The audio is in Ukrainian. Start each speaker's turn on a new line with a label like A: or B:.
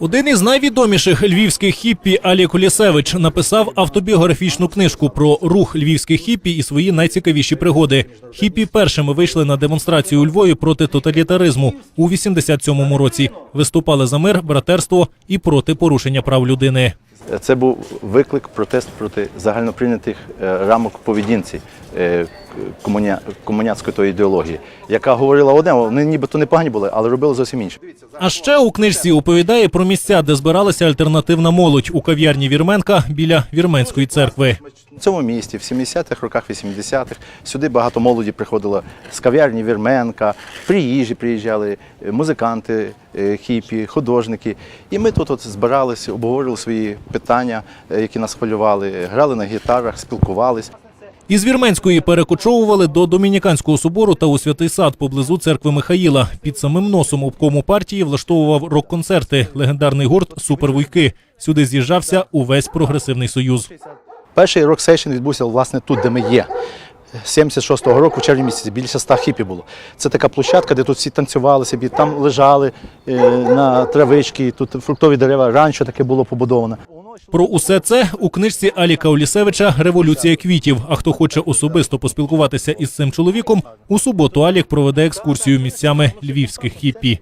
A: Один із найвідоміших львівських хіппі Алі Кулісевич написав автобіографічну книжку про рух львівських хіппі і свої найцікавіші пригоди. Хіппі першими вийшли на демонстрацію у Львові проти тоталітаризму у 87-му році. Виступали за мир, братерство і проти порушення прав людини.
B: Це був виклик, протест проти загальноприйнятих е, рамок поведінці е, комуня, комуняцької тої ідеології, яка говорила одне, вони нібито непогані були, але робили зовсім інше.
A: А ще у книжці оповідає про місця, де збиралася альтернативна молодь у кав'ярні Вірменка біля вірменської церкви.
B: В цьому місті, в 70-х роках, 80-х, сюди багато молоді приходило з кав'ярні Вірменка, приїжджі приїжджали, е, музиканти, е, хіпі, художники. І ми тут от збиралися, обговорювали свої питання, е, які нас хвилювали, грали на гітарах, спілкувались.
A: Із Вірменської перекочовували до Домініканського собору та у святий сад поблизу церкви Михаїла. Під самим носом обкому партії влаштовував рок-концерти. Легендарний гурт Супервуйки. Сюди з'їжджався увесь прогресивний союз.
B: Перший рок-сейшн відбувся власне тут, де ми є. 76-го року, в червні місяці, більше 100 хіпі було. Це така площадка, де тут всі танцювали собі, там лежали е, на травички, тут фруктові дерева, ранчо таке було побудоване.
A: Про усе це у книжці Аліка Олісевича Революція квітів. А хто хоче особисто поспілкуватися із цим чоловіком, у суботу Алік проведе екскурсію місцями львівських хіппі.